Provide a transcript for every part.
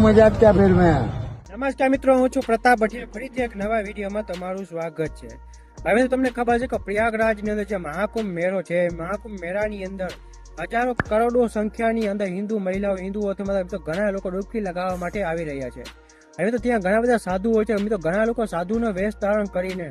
મજા નમસ્કાર મિત્રો, હું છું પ્રતાપ ભટ્ટી. ફરીથી એક નવા વિડીયોમાં તમારું સ્વાગત છે. હવે તો તમને ખબર છે કે પ્રયાગરાજની અંદર જે મહાકુંભ મેળો છે, મહાકુંભ મેળાની અંદર હજારો કરોડો સંખ્યાની અંદર હિન્દુ મહિલાઓ હિન્દુઓ તો ઘણા લોકો ડૂબકી લગાવવા માટે આવી રહ્યા છે. હવે તો ત્યાં ઘણા બધા સાધુઓ છે અમે તો ઘણા લોકો સાધુનો વેશ ધારણ કરીને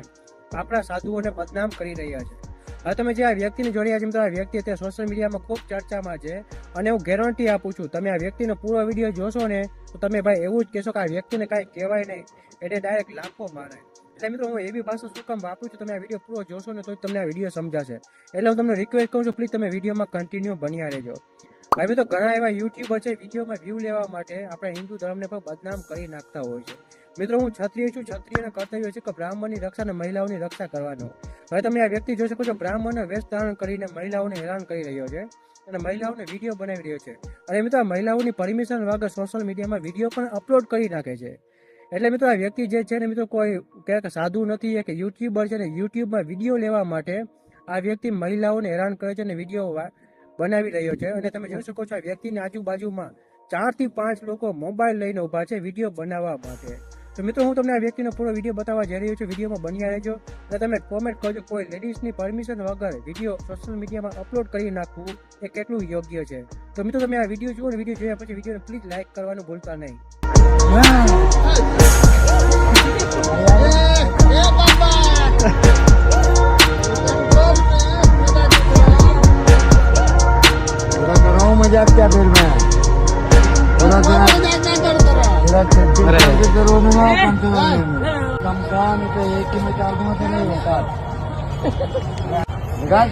આપણા સાધુઓને બદનામ કરી રહ્યા છે. હવે તમે જે આ વ્યક્તિને જોડ્યા છે મિત્રો આ વ્યક્તિ અત્યારે સોશિયલ મીડિયામાં ખૂબ ચર્ચામાં છે. અને હું ગેરંટી આપું છું, તમે આ વ્યક્તિનો પૂરો વીડિયો જોશો ને, તો તમે ભાઈ એવું જ કહેશો કે આ વ્યક્તિને કાંઈ કહેવાય નહીં. એટલે ડાયરેક્ટ લાખો મારે. એટલે મિત્રો, હું એવી ભાષા શું કામ વાપરું છું, તમે આ વીડિયો પૂરો જોશો ને તો તમને આ વીડિયો સમજાશે. એટલે હું તમને રિક્વેસ્ટ કરું છું પ્લીઝ તમે વિડીયોમાં કન્ટિન્યુ બન્યા રહેજો. હવે તો ઘણા એવા યુટ્યુબર છે, વિડીયોમાં વ્યૂ લેવા માટે આપણે હિન્દુ ધર્મને પણ બદનામ કરી નાખતા હોય છે. મિત્રો, હું ક્ષત્રિય છું. ક્ષત્રિયના કર્તવ્ય છે કે બ્રાહ્મણની રક્ષા અને મહિલાઓની રક્ષા કરવાનો. હવે તમે આ વ્યક્તિ જોઈ શકો છો, બ્રાહ્મણને વેશ ધારણ કરીને મહિલાઓને હેરાન કરી રહ્યો છે અને મહિલાઓને વીડિયો બનાવી રહ્યો છે. અને મિત્રો મહિલાઓની પરમિશન વગર સોશિયલ મીડિયામાં વીડિયો પણ અપલોડ કરી નાખે છે. એટલે મિત્રો, આ વ્યક્તિ જે છે ને મિત્રો, કોઈ ક્યાંક સાધુ નથી કે યુટ્યુબર છે ને યુટ્યુબમાં વીડિયો લેવા માટે આ વ્યક્તિ મહિલાઓને હેરાન કરે છે અને વીડિયો બનાવી રહ્યો છે. અને તમે જોઈ શકો છો, આ વ્યક્તિની આજુબાજુમાં ચારથી પાંચ લોકો મોબાઈલ લઈને ઊભા છે વીડિયો બનાવવા માટે. તો મિત્રો, હું તમને આ વ્યક્તિનો પૂરો વીડિયો બતાવવા જઈ રહ્યો છું. વિડીયોમાં બન્યા રહેજો અને તમે કોમેન્ટ કરજો. કોઈ લેડીઝની પરમિશન વગર વીડિયો સોશિયલ મીડિયામાં અપલોડ કરી નાખવું એ કેટલું યોગ્ય છે? તો મિત્રો, તમે આ વીડિયો જુઓ ને, વીડિયો જોયા પછી વિડીયોને પ્લીઝ લાઇક કરવાનું ભૂલતા નહીં. મજા ક્યાં ફિલ્મ कम से कम कम काम तो एक ही में चार दूंगा तो नहीं होता निकाल